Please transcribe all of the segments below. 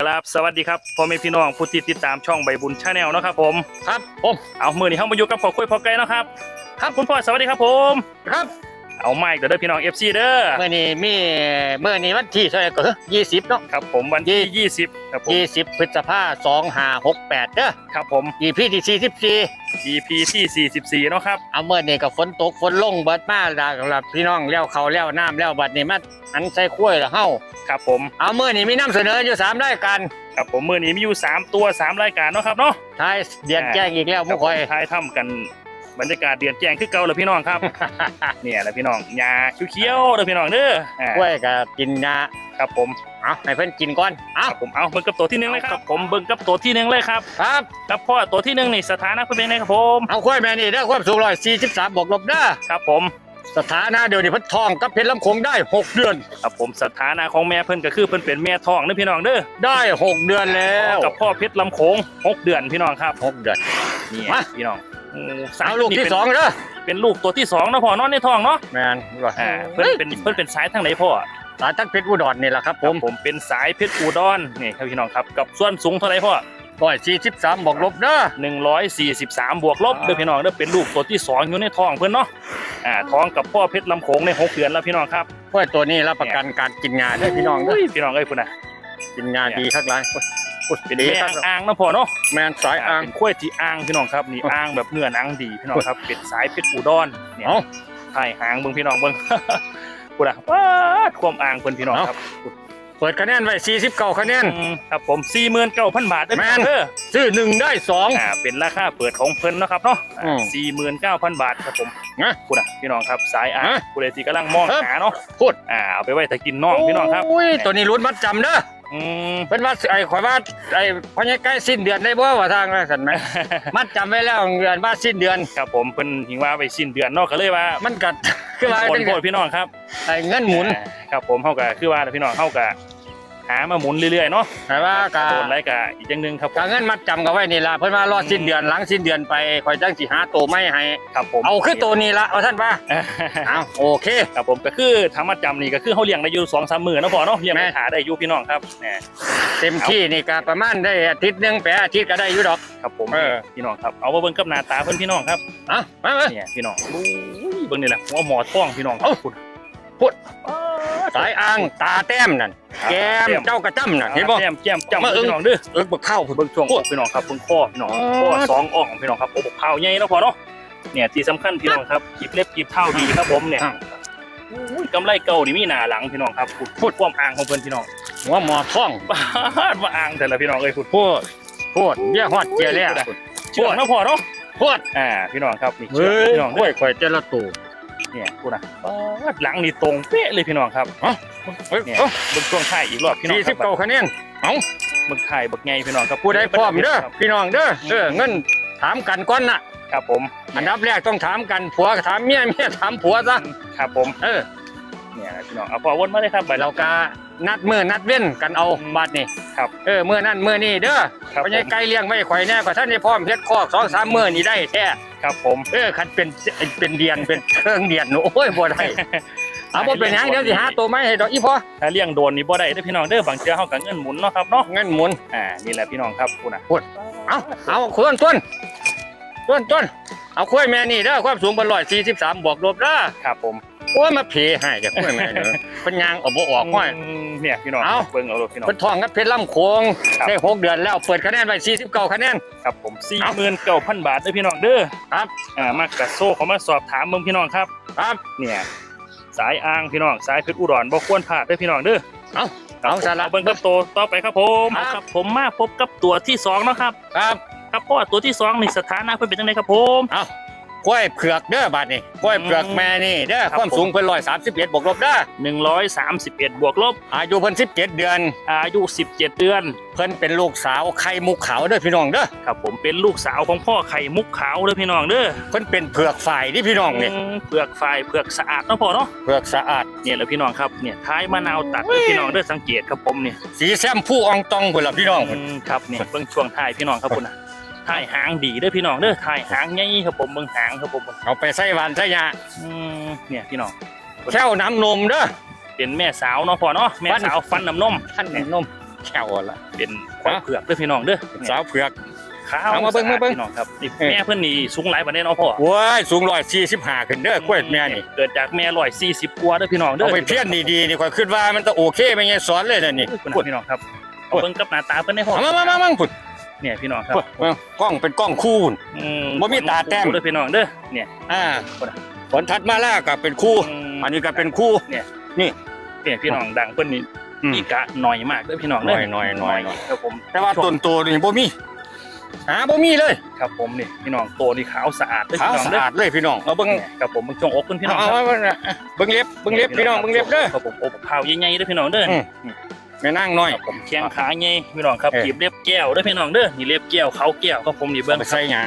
กราบสวัสดีครับพ่อแม่พี่น้องผู้ที่ติดตามช่องใบบุญชาแนลนาะครับผมครับผมเอามือนี้เข้ามาอยู่กับพ่อคุยพ่อไก่เนาะครับ ครับคุณพ่อสวัสดีครับผมครับ เอาไม้เด้อพี่น้อง FC เด้อเมื่อนี้มีเมื่อนี้วันที่เท่าไหร่ก็ยี่สิบเนาะครับผมวันที่20ครับผมยี่สิบพฤษภาสองห้าหกแปดเด้อครับผมอีพีที่สี่สิบสี่ EP ที่44เนาะครับเอาเมื่อนี้กับฝนตกฝนลงเบิดมาดากหลับพี่น้องแล้วเขาแล้วน้ำแล้วบัดนี้มาอันใส่ขั้วยละเฮาครับผมเอาเมื่อนี้มีน้ำเสนออยู่สามรายการครับผมมือนี้มีอยู่3ตัว3รายการเนาะครับเนาะท้ายเดียนแจ้งอีกแล้วคมุรับกคอยท้ายถ้ำกัน บรรยากาศเดือนแจ้งคือเก่าแล้วพี่น้องครับ เนี่ยแหละพี่น้องหญ้าเขียวๆเด้อพี่น้องเด้ออ่าขั้วยกับกินยาครับผมเอาให้เพิ่นกินก่อนเอาครับผมเอาเบิ่งกับตัวที่หนึ่งเลยครับผมเบิ่งกับตัวที่หนึ่งเลยครับครับ ครับพ่อตัวที่หนึ่งนี่สถานะเป็นยังไงครับผมเอาขั้วยแม่นี่เด้อความสูงร้อยสี่สิบสามบวกลบเด้อครับผม สถานะเดี๋ยวนี้เพิ่นทองกับเพชรลำโขงได้หกเดือน ครับผมสถานะของแม่เพิ่นก็คือเพิ่นเป็นแม่ท้องเด้อพี่น้องเด้อได้หกเดือนแล้วกับพ่อเพชรลำโขงหกเดือนพี่น้องครับหกเดือน นี่มา พี่น้อง โอ้สเอาลูกนี่ที่เป็นสองเด้อเป็นลูกตัวที่สองนะพ่อนอนในท้องเนาะแมนว่าอ่าเพิ่นเป็นเพิ่นเป็นสายทางไหนพ่อสายทักเพชรอุดรนี่แหละครับ ผผมมผมเป็นสายเพชรอุดรนี่ครับพี่น้องครับกับส่วนสูงเท่าไหร่พ่อ ร้อยสี่สิบสามบวกลบเด้อ 143 บวกลบเด้อพี่น้องเด้อเป็นลูกตัวที่สองอยู่ในท้องเพิ่นเนาะอ่าท้องกับพ่อเพชรลำโขงในหกเดือนแล้วพี่น้องครับเพราะตัวนี้รับประกันการกินงาได้อพี่น้องเด้อุ้อยพี่น้องเอ้ยคุณน่ะกินงาดีทักหลายโอ้ยโอ้ย เป็นดีแม่ทักอ่างนะพ่อเนาะแมนสายอ่างเป็นข้วยที่อ่างพี่น้องครับนี่อ่างแบบเนื้อหนังดีพี่น้องครับเป็นสายเพชรอุดรเนี่ยเอาถ่ายหางเบิ่งพี่น้องเบิ่งกูน่ะว้าดความอ่างเพิ่นพี่น้องครับเปิดคะแนนไว้สี่สิบเก้าคะแนนอืมครับผม49,000บาทเด้อแม่พี่น้องนเด้อซื้อหนึ่งได้สองอ่าเป็นราคาเปิดของเพิ่นเนาะครับเนาะอืม49,000 บาทครับผมนะกูน่ะพี่น้องครับสายอ่างฮะกูเลยที่กำลังมองครับหาเนาะพูดอ่าเอาไปไว้ถ้ากินน่องพี่น้องครับโอ้ยตัวนี้ลุ้นมัดจำเด้อ อืมเป็นว่าไอ้ข่อยว่าไอ้พอใใกล้สิ้นเดือนได้บ่ว่าทางว่าสันไหม มัดจำไว้แล้วเดือนว่าสิ้นเดือน ครับผมเพิ่นหิงว่าไปสิ้นเดือนเนาะก็เลยว่ามันกัดคือว่าคนจังโพไงดพี่น้องครับไอ้เงินหมุน อ่าครับผมเฮาก็คือว่าพี่น้องเฮาก็ หามาหมุนเรื่อยๆเนาะแต่ว่ากาโดนไรกะอีกอย่างหนึ่งครับผมการเงินมัดจำกับไว้นี่ละเพิ่นว่ารอสิ้นเดือนหลังสิ้นเดือนไปคอยจังสิหาตัวไม่ให้ครับผมเอาคือตัวนี้ละเอาท่านว่าเอาโอเคครับผมก็คือธรรมจำนี่ก็คือเขาเลี้ยงได้อยู่สองสามมือเนาะพอเนาะเลี้ยงแม่ไปหาได้อยู่พี่น้องครับแหมเต็มที่นี่ก็ประมาณได้อาทิตย์หนึงแปดอาทิตย์ก็ได้อยู่ดอกครับผมเออพี่น้องครับเอามาเบิ่งกับหน้าตาเพิ่นพี่น้องครับเอามามาเนี่ยพี่น้องอุ้ยเบิ่งนี่แหละหัวหมอท้องพี่น้องเอ้าคุณพูด สายอ่างตาแต้มนั่นแก้มเจ้ากระจ้ำนั่นเห็นบ่แก้มแก้มจ้ำมาเอิ้งพี่น้องเด้อเอิกบักเข้าเบิ่งช่วงอกพี่น้องครับเบิ่งข้อพี่น้องอ๋อข้อสองอ่องพี่น้องครับโอ้บกเผาใหญ่แล้วพอเนาะเนี่ยที่สำคัญพี่น้องครับกีบเล็บกีบเท้าดีครับผมเนี่ยอ้าวอุ้ยกำไรเก่านี่มีหน้าหลังพี่น้องครับพูดพูดความอ่างของเพิ่นพี่น้องหัวหมอท้องบ้าดว่าอ่างแต่ละพี่น้องเอ้ยพูดพูดพูดเบี้ยฮอดเจียแล้วเชื่อนะพอเนาะพูดอ่าพี่น้องครับนี่เชืเฮ้อกยพี่น้องกล้วยข่อยเจละตู เนี่ยกูนะหลังนี่ตรงเป๊ะเลยพี่น้องครับเฮ้ยเนี่ยเอ้าเบิ่งช่วงท้ายอีกรอบพี่น้องสี่คสิรับบเก้าคะแนนเอ้าเบิ่งท้ายเบิ่งไงพี่น้องครับผู้ใดพร้อมเด้อพี่น้องเด้อเออเงินถามกันก่อนน่ะครับผมอันดับแรกต้องถามกันผัวก็ถามเมียเมียถามผัวซะครับผมเออเนี่ยนะพี่น้องเอาพอวนมาเลยครับไปเราก็ นัดมือนัดเว้นกันเอาบัดนี่ครับเออมื้อนั้นมื้อนี้เด้อครับเพผราะยังมไก่เลี้ยงไว้ข่อยแน่ก็ท่านได้พร้อมเฮ็ดคอกสองสามมื้อนี่ได้แท้ครับผมเออคันเป็นเป็นเดียนเป็นเครื่องเดียนโอ้ยบ่ได้เอาบ่เป็นหยังเดี๋ยวสิหาตัวไม้ให้ดอกอีพอถ้าเลี้ยงโดนนี่บ่ได้เด้อพี่น้องเด้อบางเทื่อเฮาก็เงินหมุนเนาะครับเนาะเงินหมุนอ่านี่แหละพี่น้องครับกูนะเอาเอาควรต้นต้นต้นเอาคุ้ยแม่นี่เด้อความสูงเป็นร้อยสี่สิบสามบวกลบเด้อครับผม โอ้ยมาเพให้จากคุ้ยแม่เนี่ยเพิ่นยางเออกบ่ออกห้อยมเนี่ยพี่น้องเอาเบิ่งเอาโลดพี่น้องเพิ่นทองกับเพชรลำโขงครับ ได้หกเดือนแล้วเปิดคะแนนไว้สี่สิบเก้าคะแนน ครับผม49,000บาทเด้อพี่น้องเด้อครับ อ่ามากระโซเขามาสอบถามเบิ่งพี่น้องครับ ครับ เนี่ยสายอ่างพี่น้องสายเพชรอุดรบ่ควรพลาดเด้อพี่น้องเด้อเอาครับเอาผมสาระ เบิ่งกับตัวต่อไปครับผมครับ ครับผมมาพบกับตัวที่สองเนาะครับ ครับ ครับเพราะว่าตัวที่สองนี่สถานะเพิ่นเป็นจังไดครับผม เอา กล้วยเผือกเด้อบาดนี่กล้วยเผือกแม่นี่เด้อครับความสูงเพิ่นร้อยสามสิบเอ็ดบวกลบเด้อ131 บวกลบ อายุเพิ่นสิบเจ็ดเดือน อายุ 17 เดือน เพิ่นเป็นลูกสาวไข่มุกขาวเด้อพี่น้องเด้อครับผมเป็นลูกสาวของพ่อไข่มุกขาวเด้อพี่น้องเด้อเพิ่นเป็นเผือกฝ่ายที่พี่น้องนี่อืมเปลือกฝ่ายเปลือกสะอาดเนาะพ่อเนาะเผือกสะอาด เนี่ยแหละพี่น้องครับเนี่ยท้ายมะนาวตัดเด้อพี่น้องเด้อสังเกตครับผมเนี่ยสีแซมผู้อองตองพุ่นล่ะพี่น้องอืมครับเนี่ยเบิ่งช่วงท้ายพี่น้องครับผมนะ ท้ายหางดีเด้อพี่น้องเด้อท้ายหางใหญ่ครับผมเบิ่งหางครับผมเอาไปใส่หวานใส่ยาอืมเนี่ยพี่น้องแค่วน้ำนมเด้อเป็นแม่สาวเนาะพ่อเนาะแม่สาวฟันน้ำนมท่านน้ำนมแก้วละเป็นควายเผือกเด้อพี่น้องเด้อสาวเผือกขาวเอามาเบิ่งมาเบิ่งพี่น้องครับนี่เออแม่เพิ่นนี่สูงหลายปานใดเนาะพ่อโว้ยสูงร้อยสี่สิบห้าขึ้นเด้อกล้วยแม่นี่เกิดจากแม่140กว่าเด้อพี่น้องเด้อเอาไปเพี้ยนดีๆนี่ข่อยคิดว่ามันจะโอเคไม่ไงสอนเลยนะนี่เพิ่นพี่น้องครับเอาเบิ่งกับหน้าตาเพิ่นได้พ่อเอามามามามาพุ่น เนี่ยพี่น้องครับพุ่นกล้องเป็นกล้องคู่พุ่น อืมบ่มีตาแต้ม เด้อพี่น้องเด้อเนี่ย อ่าผลทัดมาแล้วก็เป็นคู่มอันนี้ก็เป็นคู่ เนี่ยพี่น้องดังเพิ่นนี่อืม อีกะหน่อยมากเด้อพี่น้องเด้หน่อยหน่อยหน่อยหน่อย ครับผมแต่ว่าต้นโตนี่บ่มีหาบ่มีเลยครับผมนี่พี่น้องโตนี่ขาวสะอาดเด้อขาวพี่น้องสะเด้ออาดเลยพี่น้องเอาเบิ่งเนี่ยครับผมเบิ่งช่วงอกเพิ่นพี่น้องเอาครับ เอาเอาเอาเบิ่งเล็บเบิ่งเล็บพี่น้องเบิ่งเล็บเด้อ ครับผมอกขาวใหญ่ๆเด้อพี่น้องเด้ออืม แม่นางน้อยครับผมแข้งขาใหญ่พี่น้องครับเออกีบเล็บแก้วเด้อพี่น้องเด้อนี่เล็บแก้วเขาแก้วครับผมนี่เอาเบิ่งไปใส่หยัง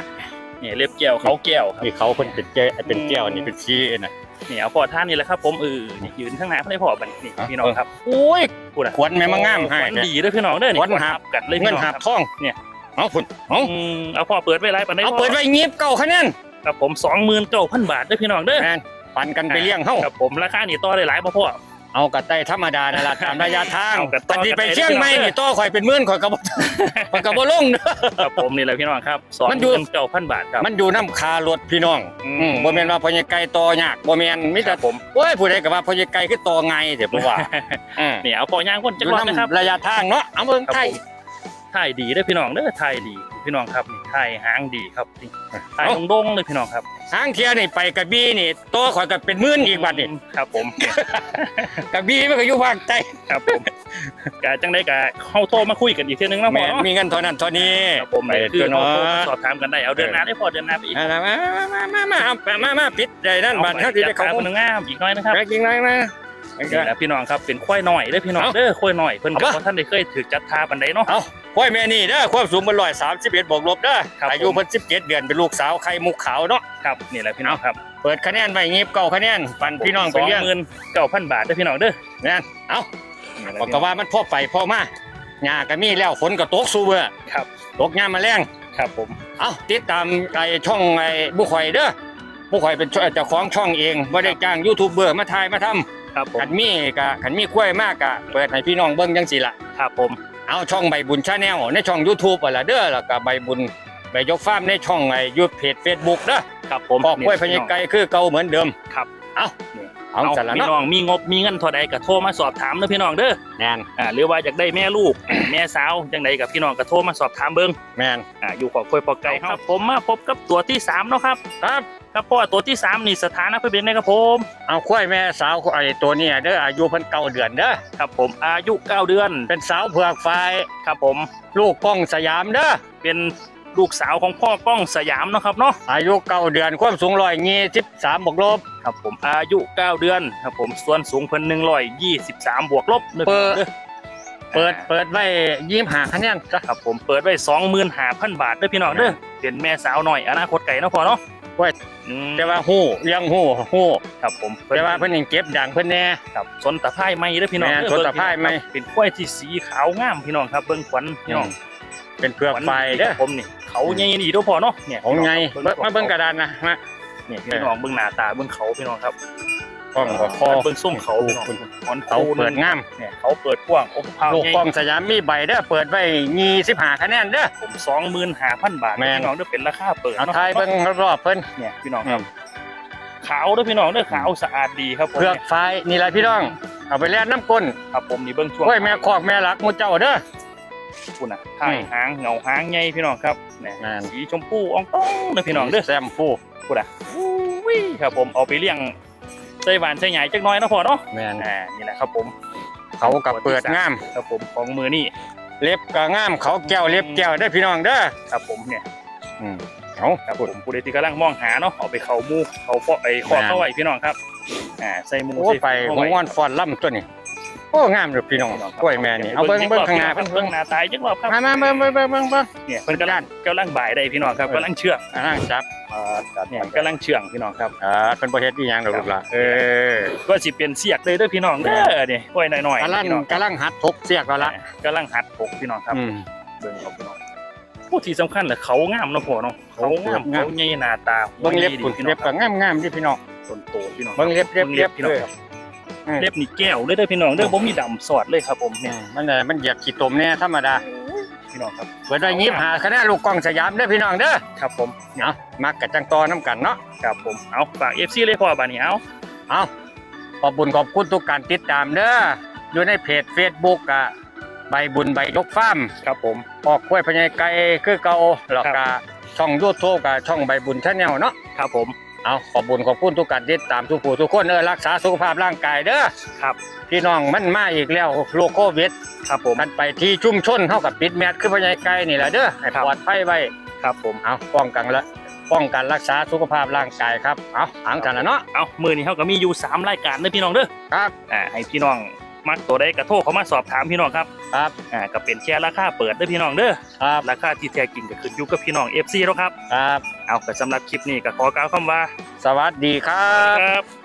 นี่เล็บแก้วเขาแก้วครับนี่เขาเพิ่นเป็นแก้วเป็นแก้วนี่เป็นสีน่ะนี่เอาพอท่านนี่แหละครับ ผมเออนี่ยืนข้างหน้าเพิ่นได้พอบัดนี้นี่อะพี่น้องครับโอ้ยพูดอะขวัญแม่มางามให้ขวัญเนี่ยดีเด้อพี่น้องเด้อนี่ขวัญหับกันเลยเงิพี่นน้องหับครับทองเนี่ยเอาพุ่นเอาอืมเอาพ่อเปิดไว้หลายปานใดเอาเปิดไว้ยิบเก้าคะแนนครับผม29,000บาทเด้อพี่น้องเด้อแม่นปันกันไปเลี้ยงเฮาครับผมราคานี่ต่อได้หลายบ่พ่อ เอากระไตธรรมดานั่นล่ะตามระยะทางเอากระต่อปฏิไปกระไต่เชียงใหม่ได้นี่ต่อข่อยเป็นหมื่นข่อยก็บ่ ข่อยก็บ่ลงเด้อ ครับผมนี่แหละพี่น้องครับมันอยู่29,000บาทครับ มันอยู่น้ำคารถพี่น้องอืม อืมบ่แม่นว่าพ่อใหญ่ไก่ต่อยากบ่แม่นมีคแต่รับผมโอ้ยผู้ใดก็ว่าพ่อใหญ่ไก่คือต่อไงเดี๋ยวบ่ว่าอืมนี่เอาพอย่างคนอจักยู่รอบนะครับน้ำระยะทางเนาะเอาเบิ่งครับไทยผมถ่ายดีเด้อพี่น้องเด้อถ่ายดีพี่น้องครับนี่ ถ่ายหางดีครับนี่ถ่ายดงเลยพี่น้องครับห้างเทียนี่ไปกระบี่นี่โตข่อยกับเป็นมื่นอีกบัดนี่ครับผม กระบี่ไม่เคยยุ่งภาคใจครับผมกะจังได้กะเข้าโตมาคุยกันอีกเทีนึงแล้วหมอมีเงินเท่านั้นเท่านี้ครับผมไปคือเนาะสอบถามกันได้เอาเดือนหน้าได้พอเดือนหน้าไปอีกมามามามามามามาปิดใดนั่นบัดเขาจะได้เข้าคนงามอีกน้อยนะครับอีกน้อยนะนี่แหละพี่น้องครับเป็นควายหน่อยเด้อพี่น้องเด้อควายหน่อยเพิ่นบอกว่ท่านได้เคยถือจัดทาบันไดเนาะ เอาพ่อยแม่นี่เด้อความสูงมัน131บวกลบเด้อครับอายุผม เพิ่น17เดือนเป็นลูกสาวไข่มุกขาวเนาะครับนี่แหละพี่น้องครับเปิดคะแนนไว้งีบเก่าคะแนนปันพี่น้องไปเลี้ยงสองหมื่นเก้าพันบาทเด้อพี่น้องเด้อแม่นเอานี่แหละบอกก็ว่ามันพ่อไปพ่อมาหญ้าก็มีแล้วฝนก็ตกสู้เบื่อครับตกยามมาแรงครับผมเอาติดตามไอ้ช่องไอ้บุข่อยเด้อบุข่อยเป็นเจ้าของช่องเองบ่ได้จ้างยูทูบเบอร์มาถ่ายมาทำ ครับผมขันมีกะขันมีกล้วยมากกะเปิดให้พี่น้องเบิ่งจังสิละครับผม เอาช่องใบบุญชาแนลในช่อง YouTube อะล่ะเด้อแล้วก็ใบบุญใบยกฟาร์มในช่องไอ้ยูเพจ Facebook เด้อครับผมปอกกล้วยพญาไก่คือเก่าเหมือนเดิมครับ เอานี่ เอาเอาจัดละพี่เนาะน้องมีงบมีเงินเท่าใดก็โทรมาสอบถามเด้อพี่น้องเด้อแม่นอ่าหรือว่าอยากได้แม่ลูก แม่สาวจังใดกับพี่น้องก็โทรมาสอบถามเบิ่งแม่นอ่าอยู่ขอบคุยปอกไก่ครับ ผมมาพบกับตัวที่สามเนาะครับครับครับเพราะว่อตัวที่สามนี่สถานะเพื่อนเป็นไงครับผมเอากล้วยแม่สาวไอ้ตัวเนี้เด้ออายุเพิ่นเก้าเดือนเด้อครับผมอายุเก้าเดือน เป็นสาวเผือกไฟครับผม ลูกป้องสยามเด้อเป็น ลูกสาวของพ่อกล้องสยามเนาะครับเนาะอายุเก้าเดือนความสูงร้อยยี่สิบสามบวกลบครับผมอายุเก้าเดือนครับผมส่วนสูงเพิ่นหนึ่งร้อยยี่สิบสามบวกลบด้อเปิดด้อเปิดเปิดไว้ยี่สิบห้าคะแนนจ้ะครับผมเปิดไว้สองหมื่นห้าพันบาทเด้อพี่น้องเด้อเป็นแม่สาวหน่อยอนาคตไก่เนาะพ่อเนาะไว้อืมแต่ว่าฮู้เลี้ยังฮู้ฮู้ครับผมแต่ว่าเพิ่นยังเก็บดังเพิ่นแน่ครับสนตะไคร้ไหมเด้อพี่น้องแม่นเด้อสนตะไคร้ไหมเป็นกล้วยที่สีขาวงามพี่น้องครับเบิ่งขวัญพี่น้องเป็นเผือกไฟเด้อผมนี่ เขาใหญ่นี่เด้อพ่อเนาะเนี่ยของไงเบิ่งมาเบิ่งกระดานนะมาเนี่ยพี่น้องเบิ่งหน้าตาเบิ่งเขาพี่น้องครับกล้องกับคอเบิ่งส้มเขาพี่น้องถอนเขาเปิดงามเนี่ยเขาเปิดกว้างโอ้พาวลูกใหญ่กล้องสยามมีใบเด้อเปิดไว้25คะแนนเด้อผมสองหมื่นห้าพันบาทแม่นพี่น้องเด้อเป็นราคาเปิดเอาเนาะทายเบิ่งรอบๆเพิ่นเนี่ยพี่น้องครับขาวเด้อพี่น้องเด้อขาวสะอาดดีครับผมเผือกไฟนี่แหละพี่น้องเอาไปแล่นน้ำก้นครับผมนี่เบิ่งช่วงโอ้ยแม่คอกแม่รักหมูเจ้าเด้อ คุณน่ะถ่ายหางเหงาหางใหญ่พี่น้องครับเนี่ยแม่นสีชมพูอ่องต้องเด้อพี่น้องเด้อแซมฟูคุณอะอุ้ยครับผมเอาไปเลี้ยงใส่หวานใส่ใหญ่จักหน้อยเนาะพ่อเนาะแม่นอ่านี่แหละครับผม เขากับเปิดงามครับผมของมือนี่เล็บก็งามเขาแก้วเล็บแก้วเด้อพี่น้องเด้อครับผมเนี่ยอืมเอาครับผมผู้ใดที่กำลังมองหาเนาะเอาไปเขาหมูเขาเพาะไอ้ขอเข้าไว้พี่น้องครับอ่าใส่หมูโอ้ใส่ไปเข้าหัวไว้งอนฟอนล่ำตัวนี้โอ้งามเด้อพี่น้องกล้วยแม่นี่เอาเบิ่งเบิ่งข้างหน้าเพิ่นเบิ่เบิ่งงหน้าตายจักรอบครับมามาเบิ่งเบิ่งเบิ่งเบิ่งเบิ่งเนี่ยเพิ่นกำลังกำลังบ่ายได้พี่น้องครับกำลังเชื่องอ่าจับเนี่ยกำลังเชื่องพี่น้องครับอ่าเป็นบ่เฮ็ดอีหยังดอกลูกหล่ะเออก็สิเปลี่ยนเสียกเลยเด้อพี่น้องเด้อนี่กล้วยหน่อยกำลังๆพี่น้องกำลังหัดทกเสียกแล้วละกำลังหัดปกพี่น้องครับอืมเบิ่งเอาพี่น้องผู้ที่สำคัญแหละเขางามเนาะพ่อเนาะเขางามงามเขาใหญ่หน้าตาเบิ่งเล็บดีปุ่นพี่น้เล็อบงคก็รับงามๆดิพี่น้องต้นโตพี่น้องเบิ่งเล็บเล็บเล็บพี่น้องครับอืม เล็บนี่แก้วเลยเด้อพี่น้องเด้อบ่มีดำสอดเลยครับผมเนี่เนี่ยยมันน่ะมันเหยียบขี้ตมเนี่ยธรรมดาพี่น้องครับเปิดไว้ยิบหาคณะลูกกล้องสยามเด้อพี่น้องเด้อครับผมเนาะมักกับจังตอน้ำกันเนาะครับผมเอาฝาก FC เลยพ่อบาดนี้เอาเอาขอบบุญขอบคุณทุกการติดตามเด้ออยู่ในเพจ Facebook กะใบบุญใบยกฟาร์มครับผมออกกล้วยพญายไก่คือเก่าแล้วก็ช่องยูทูบกับช่องใบบุญชาแนลเนาะครับผม เอาขอบบุญขอบคุณทุกการติดตามทุกผู้ทุกคนเออรักษาสุขภาพร่างกายเด้อครับพี่น้องมันมาอีกแล้วโรคโควิดครับผมกันไปที่ชุมชนเท่ากับปิดแมสคือพญายไก่นี่แหละเด้อให้ครับปลอดภัยไว้ครับผมเอาป้องกันละป้องกันรักษาสุขภาพร่างกายครับเอาหางกันแล้วเนาะเอามือนี้เขาก็มีอยู่สามรายการเด้อพี่น้องเด้อครับอ่าให้พี่น้อง มักตัวได้กระโทรเขามาสอบถามพี่น้องครับครับอ่าก็เป็นแค่ราคาเปิดเด้อพี่น้องเด้อครับราคาที่แท้จริงก็ขึ้นอยู่กับพี่น้อง FC แล้วครับครับเอาก็สำหรับคลิปนี้ก็ขอกล่าวคำว่า สวัสดีครับครับ